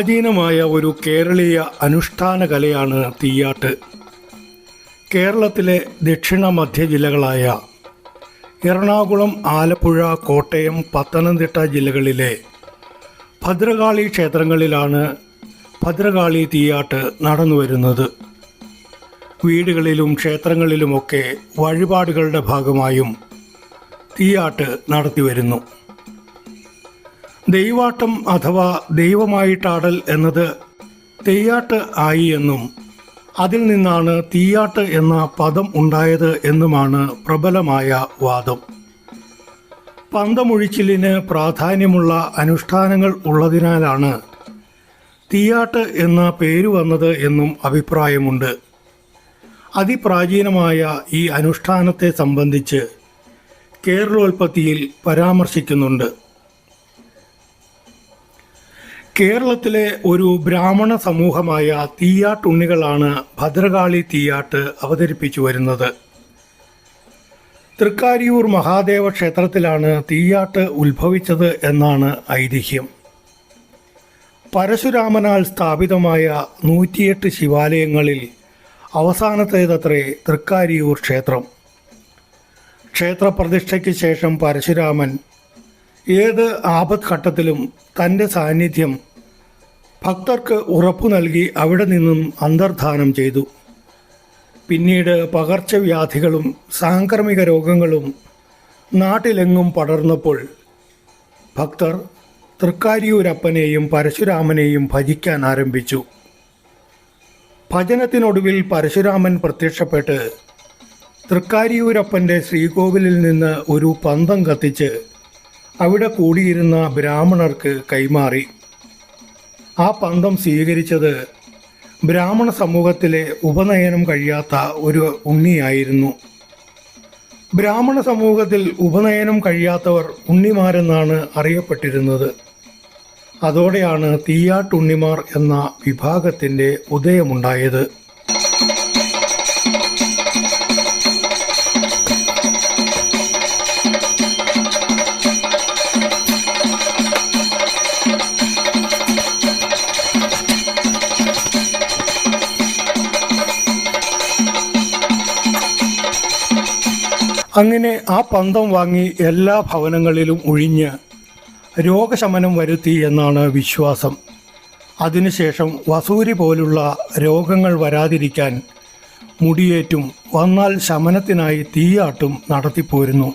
പ്രാചീനമായ ഒരു കേരളീയ അനുഷ്ഠാന കലയാണ് തീയാട്ട്. കേരളത്തിലെ ദക്ഷിണ മധ്യ ജില്ലകളായ എറണാകുളം ആലപ്പുഴ കോട്ടയം പത്തനംതിട്ട ജില്ലകളിലെ ഭദ്രകാളി ക്ഷേത്രങ്ങളിലാണ് ഭദ്രകാളി തീയാട്ട് നടന്നു വരുന്നത്. വീടുകളിലും ക്ഷേത്രങ്ങളിലുമൊക്കെ വഴിപാടുകളുടെ ഭാഗമായും തീയാട്ട് നടത്തിവരുന്നു ദൈവാട്ടം അഥവാ ദൈവമായിട്ടാടൽ എന്നത് തെയ്യാട്ട് ആയി എന്നും അതിൽ നിന്നാണ് തീയാട്ട് എന്ന പദം ഉണ്ടായത് എന്നുമാണ് പ്രബലമായ വാദം. പന്തമൊഴിച്ചിലിന് പ്രാധാന്യമുള്ള അനുഷ്ഠാനങ്ങൾ ഉള്ളതിനാലാണ് തീയാട്ട് എന്ന പേര് വന്നത് എന്നും അഭിപ്രായമുണ്ട്. അതിപ്രാചീനമായ ഈ അനുഷ്ഠാനത്തെ സംബന്ധിച്ച് കേരളോൽപ്പത്തിയിൽ പരാമർശിക്കുന്നുണ്ട്. കേരളത്തിലെ ഒരു ബ്രാഹ്മണ സമൂഹമായ തീയാട്ടുണ്ണികളാണ് ഭദ്രകാളി തീയാട്ട് അവതരിപ്പിച്ചു വരുന്നത്. തൃക്കാരിയൂർ മഹാദേവ ക്ഷേത്രത്തിലാണ് തീയാട്ട് ഉത്ഭവിച്ചത് എന്നാണ് ഐതിഹ്യം. പരശുരാമനാൽ സ്ഥാപിതമായ നൂറ്റിയെട്ട് ശിവാലയങ്ങളിൽ അവസാനത്തേതത്രേ തൃക്കാരിയൂർ ക്ഷേത്രം. ക്ഷേത്രപ്രതിഷ്ഠയ്ക്ക് ശേഷം പരശുരാമൻ ഏത് ആപത്ഘട്ടത്തിലും തന്റെ സാന്നിധ്യം ഭക്തർക്ക് ഉറപ്പു നൽകി അവിടെ നിന്നും അന്തർധാനം ചെയ്തു. പിന്നീട് പകർച്ചവ്യാധികളും സാംക്രമിക രോഗങ്ങളും നാട്ടിലെങ്ങും പടർന്നപ്പോൾ ഭക്തർ തൃക്കാരിയൂരപ്പനെയും പരശുരാമനെയും ഭജിക്കാൻ ആരംഭിച്ചു. ഭജനത്തിനൊടുവിൽ പരശുരാമൻ പ്രത്യക്ഷപ്പെട്ട് തൃക്കാരിയൂരപ്പന്റെ ശ്രീകോവിലിൽ നിന്ന് ഒരു പന്തം കത്തിച്ച് അവിടെ കൂടിയിരുന്ന ബ്രാഹ്മണർക്ക് കൈമാറി. ആ പന്തം സ്വീകരിച്ചത് ബ്രാഹ്മണ സമൂഹത്തിലെ ഉപനയനം കഴിയാത്ത ഒരു ഉണ്ണിയായിരുന്നു. ബ്രാഹ്മണ സമൂഹത്തിൽ ഉപനയനം കഴിയാത്തവർ ഉണ്ണിമാരെന്നാണ് അറിയപ്പെട്ടിരുന്നത്. അതോടെയാണ് തീയാട്ടുണ്ണിമാർ എന്ന വിഭാഗത്തിന്റെ ഉദയമുണ്ടായത്. അങ്ങനെ ആ പന്തം വാങ്ങി എല്ലാ ഭവനങ്ങളിലും ഒഴിഞ്ഞ് രോഗശമനം വരുത്തി എന്നാണ് വിശ്വാസം. അതിനുശേഷം വസൂരി പോലുള്ള രോഗങ്ങൾ വരാതിരിക്കാൻ മുടിയേറ്റും വന്നാൽ ശമനത്തിനായി തീയാട്ടും നടത്തിപ്പോരുന്നു.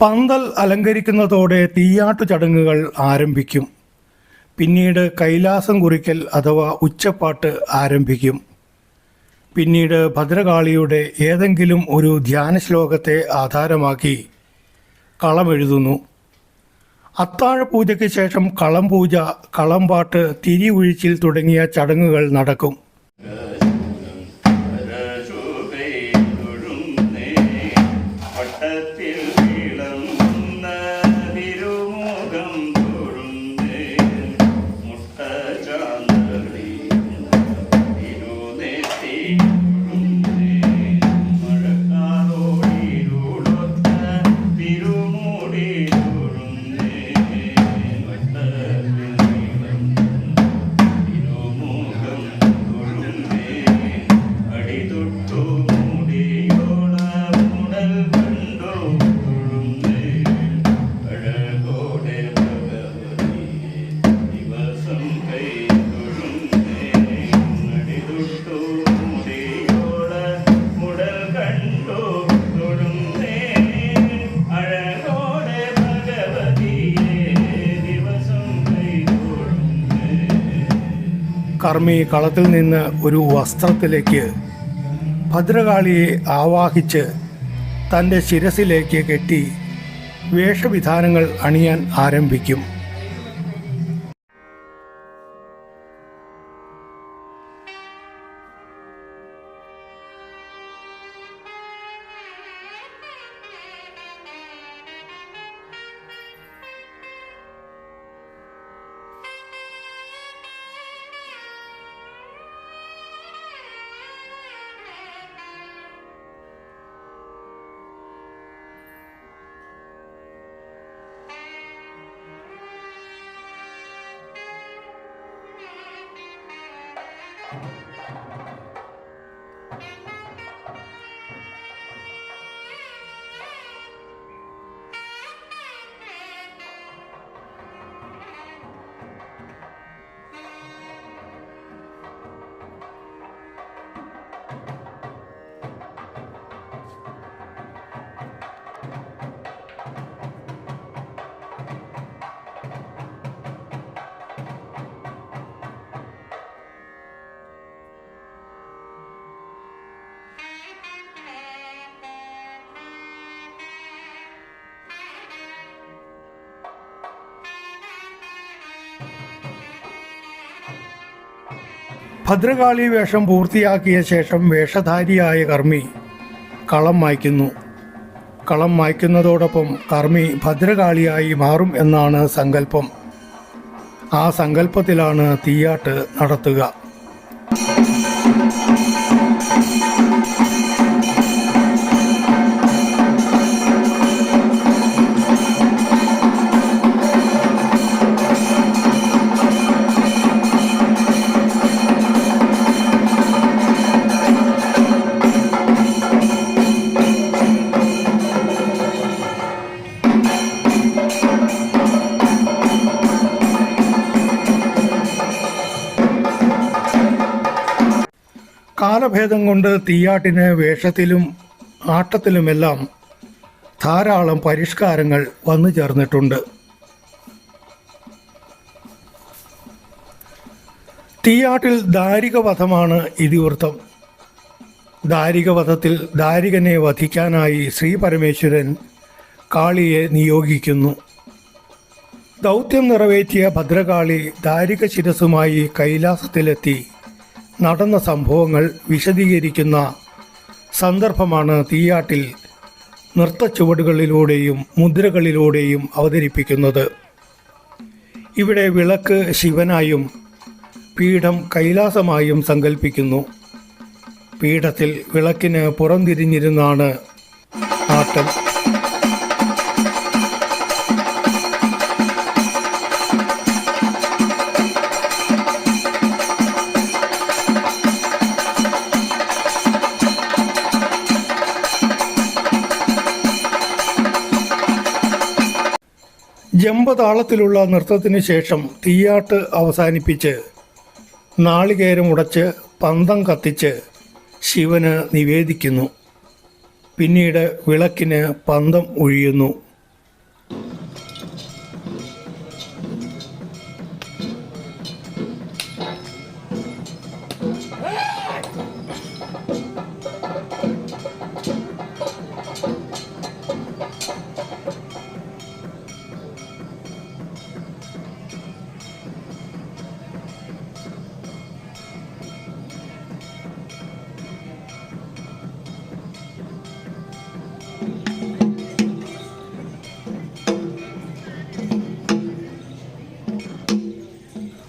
പന്തൽ അലങ്കരിക്കുന്നതോടെ തീയാട്ടു ചടങ്ങുകൾ ആരംഭിക്കും. പിന്നീട് കൈലാസം കുറിക്കൽ അഥവാ ഉച്ചപ്പാട്ട് ആരംഭിക്കും. പിന്നീട് ഭദ്രകാളിയുടെ ഏതെങ്കിലും ഒരു ധ്യാന ശ്ലോകത്തെ ആധാരമാക്കി കളമെഴുതുന്നു അത്താഴ പൂജയ്ക്ക് ശേഷം കളം പൂജ കളംപാട്ട് തിരി ഒഴിച്ചിൽ തുടങ്ങിയ ചടങ്ങുകൾ നടക്കും. കർമ്മി കളത്തിൽ നിന്ന് ഒരു വസ്ത്രത്തിലേക്ക് ഭദ്രകാളിയെ ആവാഹിച്ച് തന്റെ ശിരസിലേക്ക് കെട്ടി വേഷവിധാനങ്ങൾ അണിയാൻ ആരംഭിക്കും. ഭദ്രകാളി വേഷം പൂർത്തിയാക്കിയ ശേഷം വേഷധാരിയായ കർമ്മി കളം മായ്ക്കുന്നു. കളം മായ്ക്കുന്നതോടൊപ്പം കർമ്മി ഭദ്രകാളിയായി മാറും എന്നാണ് സങ്കല്പം. ആ സങ്കല്പത്തിലാണ് തീയാട്ട് നടത്തുക. കാലഭേദം കൊണ്ട് തീയാട്ടിന് വേഷത്തിലും ആട്ടത്തിലുമെല്ലാം ധാരാളം പരിഷ്കാരങ്ങൾ വന്നു ചേർന്നിട്ടുണ്ട്. തീയാട്ടിൽ ദാരികവധമാണ് ഇതിവൃത്തം. ദാരികവധത്തിൽ ദാരികനെ വധിക്കാനായി ശ്രീ പരമേശ്വരൻ കാളിയെ നിയോഗിക്കുന്നു. ദൗത്യം നിറവേറ്റിയ ഭദ്രകാളി ദാരിക ശിരസുമായി കൈലാസത്തിലെത്തി. നടന്ന സംഭവങ്ങൾ വിശദീകരിക്കുന്ന സന്ദർഭമാണ് തീയാട്ടിൽ നൃത്തച്ചുവടുകളിലൂടെയും മുദ്രകളിലൂടെയും അവതരിപ്പിക്കുന്നത്. ഇവിടെ വിളക്ക് ശിവനായും പീഠം കൈലാസമായും സങ്കല്പിക്കുന്നു പീഠത്തിൽ വിളക്കിന് പുറംതിരിഞ്ഞിരുന്നാണ് ആട്ടം. ജമ്പതാളത്തിലുള്ള നൃത്തത്തിന് ശേഷം തീയാട്ട് അവസാനിപ്പിച്ച് നാളികേരം ഉടച്ച് പന്തം കത്തിച്ച് ശിവന് നിവേദിക്കുന്നു. പിന്നീട് വിളക്കിന് പന്തം ഒഴിയുന്നു.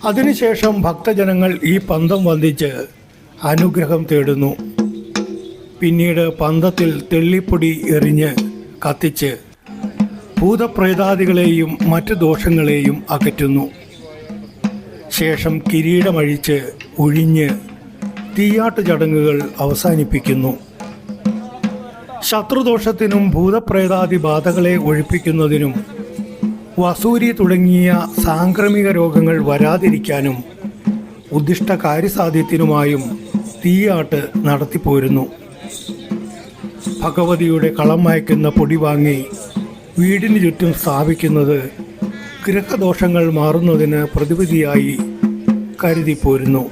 അതിനുശേഷം ഭക്തജനങ്ങൾ ഈ പന്തം വന്ദിച്ച് അനുഗ്രഹം തേടുന്നു. പിന്നീട് പന്തത്തിൽ തെള്ളിപ്പൊടി എറിഞ്ഞ് കത്തിച്ച് ഭൂതപ്രേതാദികളെയും മറ്റു ദോഷങ്ങളെയും അകറ്റുന്നു. ശേഷം കിരീടമഴിച്ച് ഒഴിഞ്ഞ് തീയാട്ട് ചടങ്ങുകൾ അവസാനിപ്പിക്കുന്നു. ശത്രുദോഷത്തിനും ഭൂതപ്രേതാദി ബാധകളെ ഒഴിപ്പിക്കുന്നതിനും വസൂരി തുടങ്ങിയ സാംക്രമിക രോഗങ്ങൾ വരാതിരിക്കാനും ഉദ്ദിഷ്ട കാര്യസാധ്യത്തിനുമായും തീയാട്ട് നടത്തിപ്പോരുന്നു. ഭഗവതിയുടെ കളം മയക്കുന്ന പൊടി വാങ്ങി വീടിന് ചുറ്റും സ്ഥാപിക്കുന്നത് ഗ്രഹദോഷങ്ങൾ മാറുന്നതിന് പ്രതിവിധിയായി കരുതിപ്പോരുന്നു.